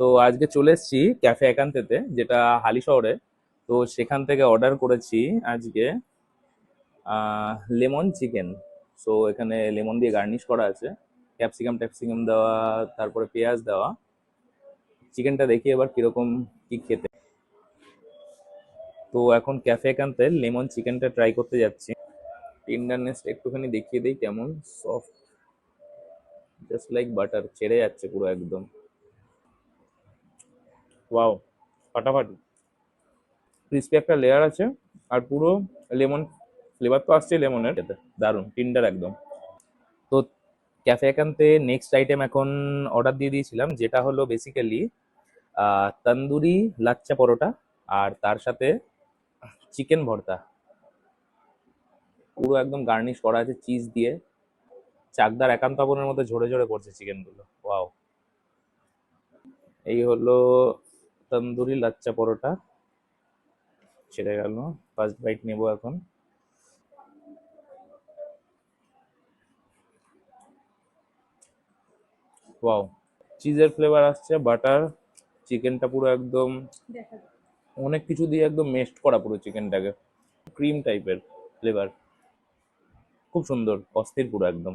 তো আজকে চলে এসেছি ক্যাফে একান্তেতে, যেটা হালি শহরে। তো সেখান থেকে অর্ডার করেছি আজকে লেমন চিকেন। সো এখানে লেমন দিয়ে গার্নিশ করা আছে। ক্যাপসিকাম ট্যাপসিকাম দেওয়া, তারপরে পেঁয়াজ দেওয়া। চিকেনটা দেখি এবার কীরকম, কি খেতে। তো এখন ক্যাফে একান্তে লেমন চিকেনটা ট্রাই করতে যাচ্ছি। টেন্ডারনেস একটুখানি দেখিয়ে দিই কেমন সফট জাস্ট লাইক বাটার ছেড়ে যাচ্ছে পুরো একদম। ওয়াও ফাটাফাটি। ক্রিস্পি একটা লেয়ার আছে, আর পুরো লেমন ফ্লেভার তো আসছে লেমনের এতে দারুণ টিন্ডার একদম। তো ক্যাফে একান্তে নেক্সট আইটেম এখন অর্ডার দিয়ে দিয়েছিলাম, যেটা হলো বেসিক্যালি তন্দুরি লাচ্চা পরোটা, আর তার সাথে চিকেন ভর্তা। পুরো একদম গার্নিশ করা আছে চিজ দিয়ে। চাকদার একান্ত আপনের মধ্যে ঝরে ঝরে পড়ছে চিকেনগুলো ওয়াও এই হলো তন্দুরি লাচ্চা পরোটা। ছেড়ে গেল ফার্স্ট বাইট নেব এখন। ওয়াও চিজের ফ্লেভার আসছে বাটার চিকেনটা পুরো একদম অনেক কিছু দিয়ে একদম মেস্ট করা পুরো চিকেনটাকে ক্রিম টাইপের ফ্লেভার খুব সুন্দর অস্থির পুরো একদম।